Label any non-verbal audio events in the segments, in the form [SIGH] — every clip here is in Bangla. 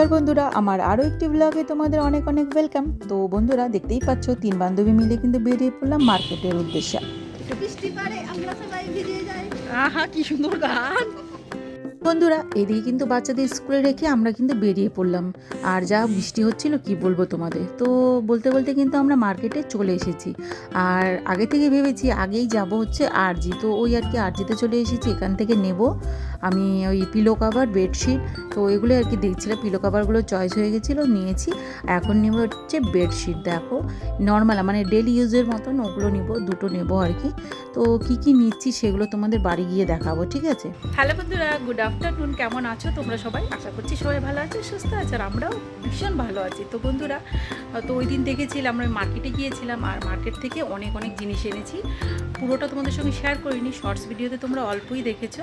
নমস্কার বন্ধুরা আমার আরও একটি ব্লগে তোমাদের অনেক অনেক ওয়েলকাম তো বন্ধুরা দেখতেই পাচ্ছ তিন বান্ধবী মিলে কিন্তু বেরিয়ে পড়লাম মার্কেটের উদ্দেশ্যে। আহা কি সুন্দর গান। বন্ধুরা এদিকে কিন্তু বাচ্চাদের স্কুলে রেখে আমরা কিন্তু বেরিয়ে পড়লাম। আর যা বৃষ্টি হচ্ছিল কি বলব তোমাদের? তো বলতে বলতে কিন্তু আমরা মার্কেটে চলে এসেছি। আর আগে থেকে ভেবেছি আগেই যাব হচ্ছে আরজি। তো ওই আর কি আরজিতে চলে এসেছি এখান থেকে নেব। আমি ওই পিলো কাভার বেডশিট তো এগুলো আর কি দেখছিলাম। পিলো কাভারগুলো চয়েস হয়ে গেছিল, নিয়েছি। এখন নেব হচ্ছে বেডশিট দেখো। নর্মাল মানে ডেলি ইউজের মতন ওগুলো নেব, দুটো নেব আর কি। তো কি কি নিচ্ছি সেগুলো তোমাদের বাড়ি গিয়ে দেখাবো, ঠিক আছে? হ্যালো বন্ধুরা গুড আফটারনুন কেমন আছো তোমরা সবাই? আশা করছি সবাই ভালো আছো, সুস্থ আছো, আর আমরাও ভীষণ ভালো আছি। তো বন্ধুরা, তো ওই দিন দেখেছিলাম, আমরা মার্কেটে গিয়েছিলাম, আর মার্কেট থেকে অনেক অনেক জিনিস এনেছি। পুরোটা তোমাদের সঙ্গে শেয়ার করিনি শর্টস ভিডিওতে তোমরা অল্পই দেখেছ।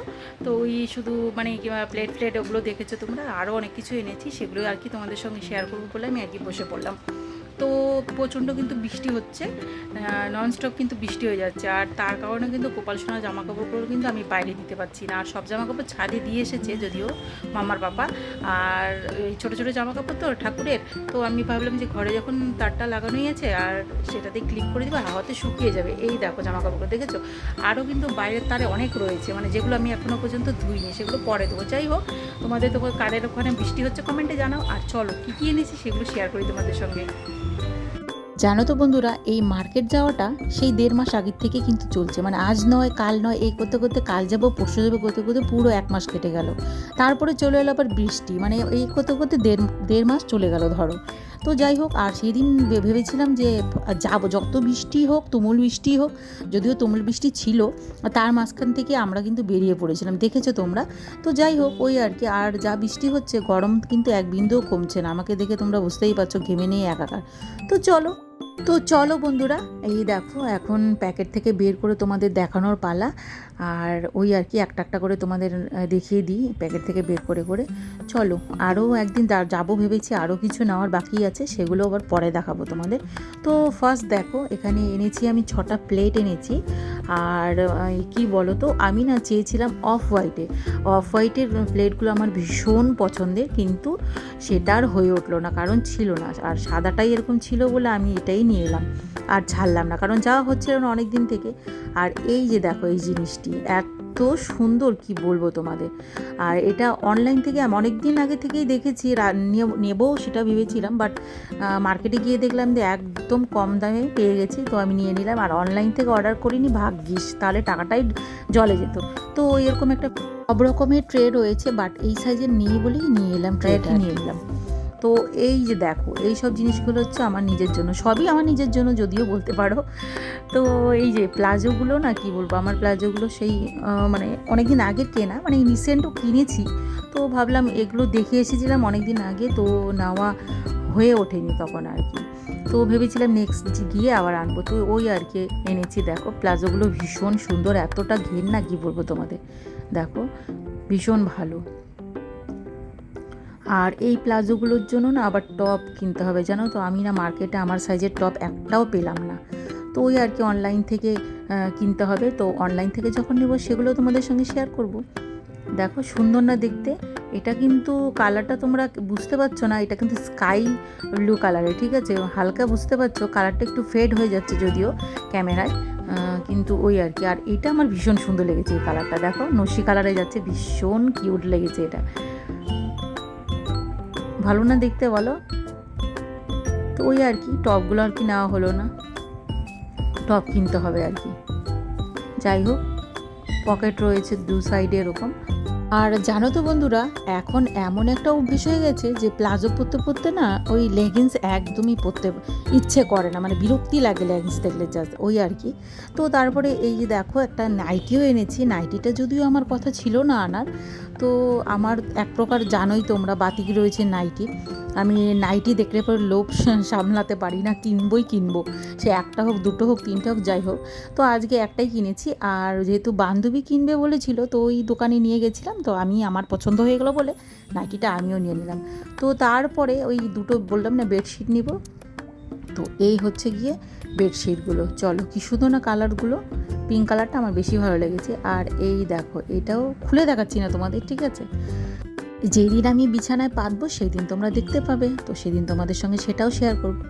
তো ওই শুধু মানে প্লেট ফ্লেট ওগুলো দেখেছ তোমরা? আরও অনেক কিছু এনেছি সেগুলো আর কি তোমাদের সঙ্গে শেয়ার করব বলে আমি আর কি বসে পড়লাম। তো প্রচণ্ড কিন্তু বৃষ্টি হচ্ছে ননস্টপ কিন্তু বৃষ্টি হয়ে যাচ্ছে। আর তার কারণে কিন্তু গোপাল সোনার জামা কাপড়গুলো কিন্তু আমি বাইরে দিতে পারছি না। আর সব জামা কাপড় ছাদে দিয়ে এসেছে যদিও মামার পাপা আর এই ছোটো ছোটো জামা কাপড় তো ঠাকুরের। তো আমি ভাবলাম যে ঘরে যখন তারটা লাগানোই আছে আর সেটাতে ক্লিক করে দেবো হাওয়াতে শুকিয়ে যাবে। এই দেখো জামা কাপড়গুলো দেখেছ? আরও কিন্তু বাইরের তারে অনেক রয়েছে। মানে যেগুলো আমি এখনও পর্যন্ত ধুইনি, সেগুলো পরে দেবো। যাই হোক, তোমাদের তো কারের ওখানে বৃষ্টি হচ্ছে কমেন্টে জানাও। আর চলো, কী কী এনেছি সেগুলো শেয়ার করি তোমাদের সঙ্গে। জানো তো বন্ধুরা, এই মার্কেট যাওয়াটা সেই দেড় মাস আগের থেকে কিন্তু চলছে। মানে আজ নয়, কাল নয়, এই করতে করতে কাল যাব, পরশু যাব, করতে করতে পুরো এক মাস কেটে গেল। তারপরে চলে এলো আবার বৃষ্টি। মানে এই করতে করতে দেড় দেড় মাস চলে গেল ধরো। তো যাই হোক, আর সেদিন ভেবেছিলাম যে, যাব। যত বৃষ্টি হোক, তুমুল বৃষ্টি হোক, যদিও তুমুল বৃষ্টি ছিল, তার মাঝখান থেকে আমরা কিন্তু বেরিয়ে পড়েছিলাম। দেখেছ তোমরা? তো যাই হোক, ওই আর কি। আর যা বৃষ্টি হচ্ছে, গরম কিন্তু এক বিন্দুও কমছে না। আমাকে দেখে তোমরা বুঝতেই পারছ, ঘেমে নিয়ে একাকার। তো চলো তো চলো বন্ধুরা, এই দেখো, এখন প্যাকেট থেকে বের করে তোমাদের দেখানোর পালা। আর ওই আর কি একটা একটা করে তোমাদের দেখিয়ে দিই, প্যাকেট থেকে বের করে করে। চলো আরও একদিন যাব ভেবেছি আরও কিছু নেওয়ার বাকি আছে, সেগুলো আবার পরে দেখাবো তোমাদের। তো ফার্স্ট দেখো, এখানে এনেছি আমি ছটা প্লেট এনেছি। আর কি বলো তো আমি না চেয়েছিলাম অফ হোয়াইটে অফ হোয়াইটের প্লেটগুলো আমার ভীষণ পছন্দের, কিন্তু সেটা আর হয়ে উঠল না, কারণ ছিল না। আর সাদাটাই এরকম ছিল বলে আমি এটাই নিয়ে এলাম। আর ছাড়লাম না। কারণ যাওয়া হচ্ছিল না অনেক দিন থেকে। আর এই যে দেখো এই জিনিসটি এত সুন্দর কি বলব তোমাদের। আর এটা অনলাইন থেকে আমি অনেক দিন আগে থেকেই দেখেছি নেব সেটা ভেবেছিলাম বাট মার্কেটে গিয়ে দেখলাম যে একদম কম দামে পেয়ে গেছি তো আমি নিয়ে নিলাম। আর অনলাইন থেকে অর্ডার করিনি ভাগ্যিস তাহলে টাকাটাই জলে যেত। তো এরকম একটা সব রকমের ট্রে রয়েছে বাট এই সাইজের নেই বলেই নিয়ে এলাম ট্রেটা নিয়ে এলাম। তো এই যে দেখো, এই সব জিনিসগুলো হচ্ছে আমার নিজের জন্য। সবই আমার নিজের জন্য যদিও বলতে পারো। তো এই যে প্লাজোগুলো না, কি বলব, আমার প্লাজোগুলো সেই মানে অনেক দিন আগে কেনা মানে রিসেন্টও কিনেছি। তো ভাবলাম এগুলো দেখে এসেছিলাম অনেক দিন আগে, তো নেওয়া হয়ে ওঠেনি তখন আর কি। তো ভেবেছিলাম নেক্সট গিয়ে আবার আনব। তো ওই আর কি এনেছি, দেখো, প্লাজোগুলো ভীষণ সুন্দর, এতটা ঘের না, কি বলব তোমাদের। দেখো, ভীষণ ভালো। আর এই প্লাজোগুলোর জন্য না আবার টপ কিনতে হবে, জানো তো? আমি না মার্কেটে আমার সাইজের টপ একটাও পেলাম না। তো ওই আর কি অনলাইন থেকে কিনতে হবে। তো অনলাইন থেকে যখন নেব সেগুলো তোমাদের সঙ্গে শেয়ার করব। দেখো সুন্দর না দেখতে? এটা কিন্তু কালারটা তোমরা বুঝতে পারছ না, এটা কিন্তু স্কাই ব্লু কালারের ঠিক আছে? হালকা বুঝতে পারছ? কালারটা একটু ফেড হয়ে যাচ্ছে যদিও ক্যামেরায়। কিন্তু ওই আর কি। আর এটা আমার ভীষণ সুন্দর লেগেছে এই কালারটা দেখো নসি কালারে যাচ্ছে, ভীষণ কিউট লেগেছে এটা। ভালো না দেখতে বলো? তো ওই আর কি, টপগুলো আর কি নেওয়া হলো না। টপ কিনতে হবে আর কি। যাই হোক, পকেট রয়েছে দু সাইডে এরকম। আর জানো তো বন্ধুরা, এখন এমন একটা অভ্যেস হয়ে গেছে যে প্লাজো পরতে পরতে না ওই লেগিংস একদমই পরতে ইচ্ছে করে না মানে বিরক্তি লাগে লেগিংস দেখলে জাস্ট ওই আর কি। তো তারপরে এই যে দেখো একটা নাইটিও এনেছি নাইটিটা যদিও আমার কথা ছিল না আনার, তো আমার এক প্রকার জানোই তোমরা বাতিক রয়েছে নাইটি আমি নাইটি দেখলে পরে লোভ [LAUGHS] সামলাতে পারি না, কিনবই কিনবো। সে একটা হোক, দুটো হোক, তিনটে হোক, যাই হোক। তো আজকে একটাই কিনেছি, আর যেহেতু বান্ধবী কিনবে বলেছিল, তো ওই দোকানে নিয়ে গেছিলাম তো আমি আমার পছন্দ হয়ে গেলো বলে নাইটিটা আমিও নিয়ে নিলাম। তো তারপরে ওই দুটো বললাম না বেডশিট নিব। তো এই হচ্ছে গিয়ে বেডশিটগুলো। চলো কি সুন্দর না কালারগুলো? পিঙ্ক কালারটা আমার বেশি ভালো লেগেছে। আর এই দেখো, এটাও খুলে দেখাচ্ছি না তোমাদের, ঠিক আছে? যেই দিন আমি বিছানায় পাতবো সেই দিন তোমরা দেখতে পাবে। তো সেদিন তোমাদের সঙ্গে সেটাও শেয়ার করব।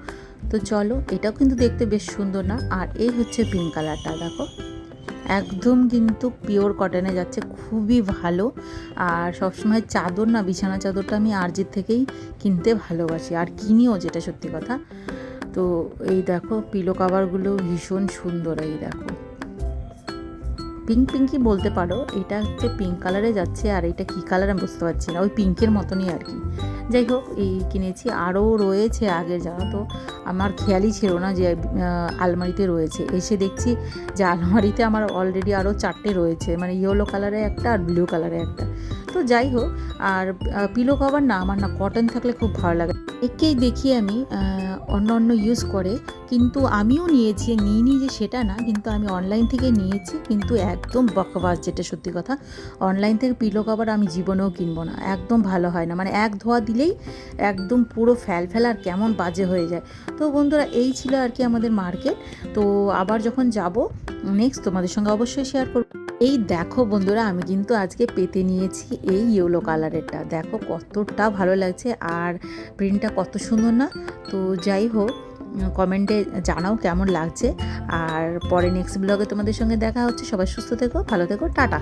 তো চলো, এটাও কিন্তু দেখতে বেশ সুন্দর না? আর এই হচ্ছে পিঙ্ক কালারটা, দেখো। একদম কিন্তু পিওর কটনে যাচ্ছে, খুবই ভালো। আর সবসময় চাদর না, বিছানা চাদরটা আমি আরজির থেকেই কিনতে ভালোবাসি। আর কিনিও, যেটা সত্যি কথা। তো এই দেখো পিলো কাভারগুলো ভীষণ সুন্দর, এই দেখো। পিঙ্ক পিঙ্কই বলতে পারো, এটা হচ্ছে পিঙ্ক কালারে যাচ্ছে আর এটা কী কালার আমি বুঝতে পারছি না, ওই পিঙ্কের মতনই আর কি। যাই হোক, এই কিনেছি, আরও রয়েছে আগে জানো তো, আমার খেয়ালই ছিল না যে আলমারিতে রয়েছে। এসে দেখছি যে আলমারিতে আমার অলরেডি আরও চারটে রয়েছে মানে ইয়েলো কালারে একটা আর ব্লু কালারে একটা। তো যাই হোক, আর পিলো কভার না, আমার না কটন থাকলে খুব ভালো লাগে। একেই দেখি আমি অন্য অন্য ইউজ করে, কিন্তু আমিও নিয়েছি নিইনি যে সেটা না, কিন্তু আমি অনলাইন থেকে নিয়েছি, কিন্তু একদম বকবাস যেটা সত্যি কথা। অনলাইন থেকে পিলো কভার আমি জীবনেও কিনবো না, একদম ভালো হয় না। মানে এক ধোয়া দিলেই একদম পুরো ফ্যাল ফ্যাল আর কেমন বাজে হয়ে যায়। তো বন্ধুরা, এই ছিল আর কি আমাদের মার্কেট তো আবার যখন যাব নেক্সট তোমাদের সঙ্গে অবশ্যই শেয়ার করব। এই দেখো বন্ধুরা, আমি কিন্তু আজকে পেতে নিয়েছি এই ইয়েলো কালারেরটা দেখো কতটা ভালো লাগছে আর প্রিন্টটা কত সুন্দর না? তো যাই হোক কমেন্টে জানাও কেমন লাগছে। আর পরে নেক্সট ব্লগে তোমাদের সঙ্গে দেখা হচ্ছে। সবাই সুস্থ থেকো, ভালো থেকো, টাটা।